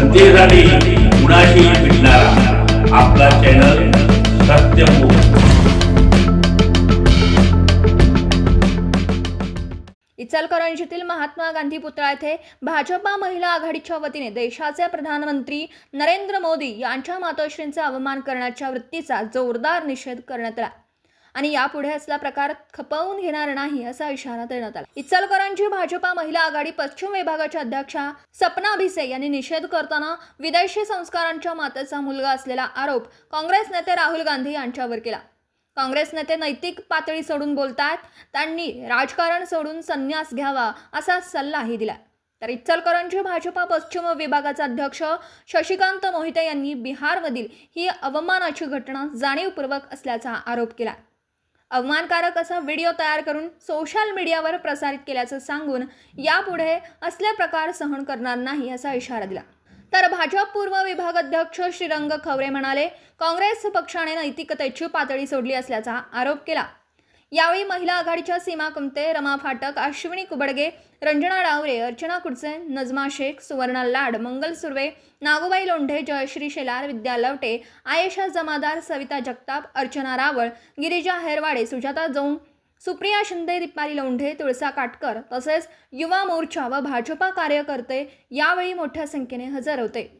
जनतेसाठी कुणाशी भेटणारा. आपला चॅनल सत्यमुख इचलकरंजीतील महात्मा गांधी पुतळा येथे भाजपा महिला आघाडीच्या वतीने देशाचे प्रधानमंत्री नरेंद्र मोदी यांच्या मातोश्रींचा अवमान करण्याच्या वृत्तीचा जोरदार निषेध करण्यात आला. आणि यापुढे असला प्रकार खपवून घेणार नाही असा इशारा देण्यात आला. इचलकरांची भाजपा महिला आघाडी पश्चिम विभागाच्या अध्यक्षा सपना भिसे यांनी निषेध करताना विदेशी संस्कारांच्या मातेचा मुलगा असलेला आरोप काँग्रेस नेते राहुल गांधी यांच्यावर केला. काँग्रेस नेते नैतिक पातळी सोडून बोलतात त्यांनी राजकारण सोडून संन्यास घ्यावा असा सल्लाही दिला. तर इचलकरंजी भाजपा पश्चिम विभागाचा अध्यक्ष शशिकांत मोहिते यांनी बिहारमधील ही अवमानाची घटना जाणीवपूर्वक असल्याचा आरोप केला. अवमानकारक असा व्हिडिओ तयार करून सोशल मीडियावर प्रसारित केल्याचं सांगून यापुढे असले प्रकार सहन करणार नाही असा इशारा दिला. तर भाजप पूर्व विभागाध्यक्ष श्रीरंग खवरे म्हणाले काँग्रेस पक्षाने नैतिकतेची पातळी सोडली असल्याचा आरोप केला. यावेळी महिला आघाडीच्या सीमा कुमते रमा फाटक अश्विनी कुबडगे रंजना डावरे अर्चना कुडसे नजमा शेख सुवर्णा लाड मंगल सुर्वे नागोबाई लोंढे जयश्री शेलार विद्या लवटे आयेशा जमादार सविता जगताप अर्चना रावळ गिरिजा हेरवाडे सुजाता जौन सुप्रिया शिंदे दीपाली लोंढे तुळसा काटकर तसेच युवा मोर्चा व भाजपा कार्यकर्ते यावेळी मोठ्या संख्येने हजर होते.